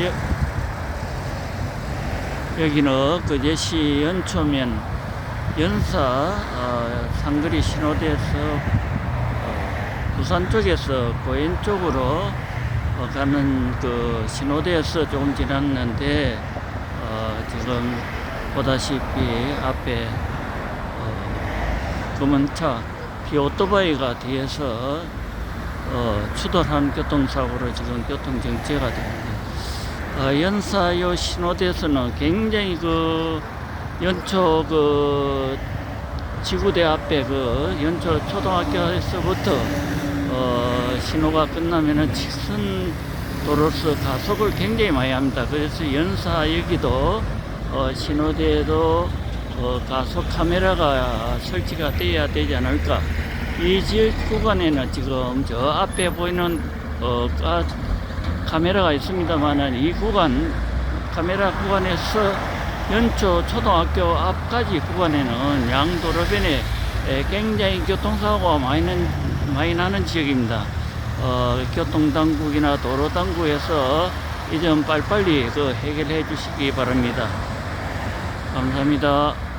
여, 여기는 그 예시 연초면 연사 어, 상거리 신호대에서 어, 부산 쪽에서 고인 쪽으로 어, 가는 그 신호대에서 조금 지났는데 어, 지금 보다시피 앞에 어, 검은 차 비오토바이가 뒤에서 어, 추돌한 교통사고로 지금 교통 정체가 됩니다. 어, 연사요 신호대에서는 굉장히 그 연초 그 지구대 앞에 그 연초 초등학교에서부터 어, 신호가 끝나면은 직선 도로서 가속을 굉장히 많이 합니다. 그래서 연사 여기도 어, 신호대에도 어, 가속 카메라가 설치가 돼야 되지 않을까. 이 지역 구간에는 지금 저 앞에 보이는 어, 가, 카메라가 있습니다만은 이 구간 카메라 구간에서 연초 초등학교 앞까지 구간에는 양도로변에 에, 굉장히 교통사고가 많이, 는, 많이 나는 지역입니다. 어, 교통당국이나 도로당국에서 이 점 빨리빨리 그 해결해 주시기 바랍니다. 감사합니다.